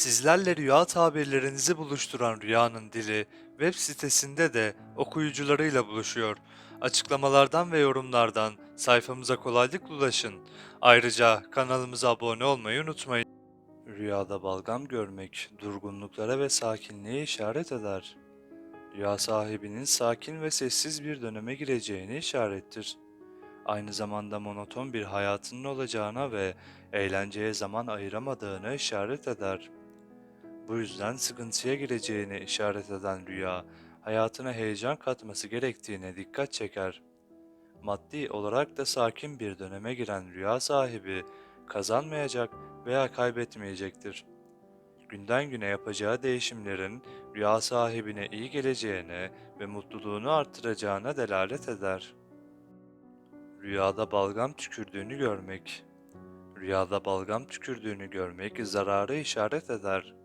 Sizlerle rüya tabirlerinizi buluşturan Rüyanın Dili web sitesinde de okuyucularıyla buluşuyor. Açıklamalardan ve yorumlardan sayfamıza kolaylıkla ulaşın. Ayrıca kanalımıza abone olmayı unutmayın. Rüyada balgam görmek durgunluklara ve sakinliğe işaret eder. Rüya sahibinin sakin ve sessiz bir döneme gireceğini işarettir. Aynı zamanda monoton bir hayatının olacağına ve eğlenceye zaman ayıramadığını işaret eder. Bu yüzden sıkıntıya gireceğini işaret eden rüya, hayatına heyecan katması gerektiğine dikkat çeker. Maddi olarak da sakin bir döneme giren rüya sahibi, kazanmayacak veya kaybetmeyecektir. Günden güne yapacağı değişimlerin rüya sahibine iyi geleceğine ve mutluluğunu artıracağına delalet eder. Rüyada balgam tükürdüğünü görmek Rüyada balgam tükürdüğünü görmek zararı işaret eder.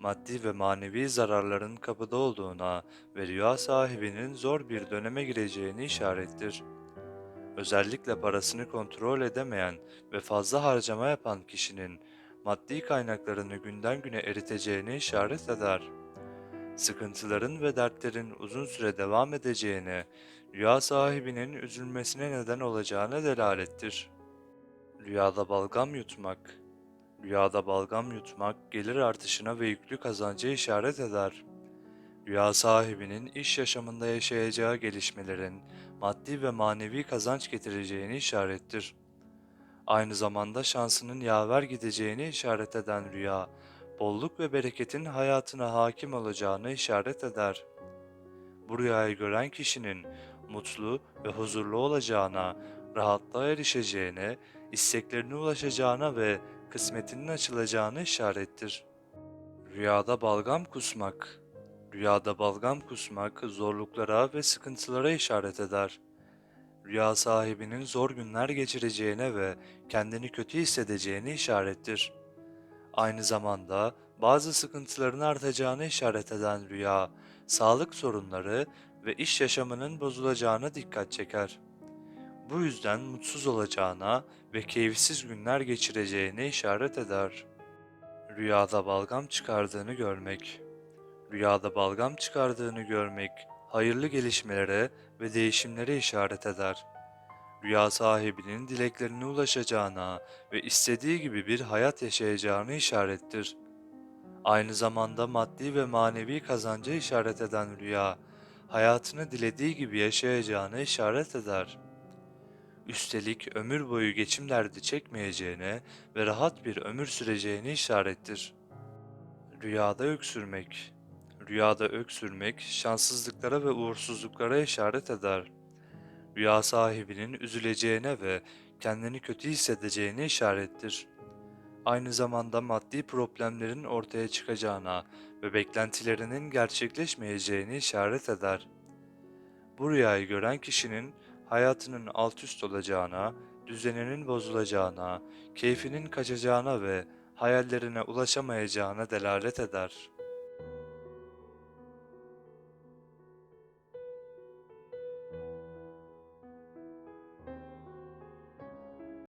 Maddi ve manevi zararların kapıda olduğuna ve rüya sahibinin zor bir döneme gireceğini işarettir. Özellikle parasını kontrol edemeyen ve fazla harcama yapan kişinin maddi kaynaklarını günden güne eriteceğini işaret eder. Sıkıntıların ve dertlerin uzun süre devam edeceğine, rüya sahibinin üzülmesine neden olacağına delalettir. Rüyada balgam yutmak Rüyada balgam yutmak gelir artışına ve yüklü kazanca işaret eder. Rüya sahibinin iş yaşamında yaşayacağı gelişmelerin maddi ve manevi kazanç getireceğini işarettir. Aynı zamanda şansının yaver gideceğini işaret eden rüya, bolluk ve bereketin hayatına hakim olacağını işaret eder. Bu rüyayı gören kişinin mutlu ve huzurlu olacağına, rahatlığa erişeceğine, isteklerine ulaşacağına ve kısmetinin açılacağını işarettir. Rüyada balgam kusmak Rüyada balgam kusmak zorluklara ve sıkıntılara işaret eder. Rüya sahibinin zor günler geçireceğine ve kendini kötü hissedeceğini işarettir. Aynı zamanda bazı sıkıntıların artacağını işaret eden rüya, sağlık sorunları ve iş yaşamının bozulacağına dikkat çeker. Bu yüzden mutsuz olacağına ve keyifsiz günler geçireceğine işaret eder. Rüyada balgam çıkardığını görmek Rüyada balgam çıkardığını görmek, hayırlı gelişmelere ve değişimlere işaret eder. Rüya sahibinin dileklerine ulaşacağına ve istediği gibi bir hayat yaşayacağını işarettir. Aynı zamanda maddi ve manevi kazanca işaret eden rüya, hayatını dilediği gibi yaşayacağını işaret eder. Üstelik ömür boyu geçim derdi çekmeyeceğine ve rahat bir ömür süreceğini işarettir. Rüyada öksürmek Rüyada öksürmek, şanssızlıklara ve uğursuzluklara işaret eder. Rüya sahibinin üzüleceğine ve kendini kötü hissedeceğine işarettir. Aynı zamanda maddi problemlerin ortaya çıkacağına ve beklentilerinin gerçekleşmeyeceğini işaret eder. Bu rüyayı gören kişinin hayatının alt üst olacağına, düzeninin bozulacağına, keyfinin kaçacağına ve hayallerine ulaşamayacağına delalet eder.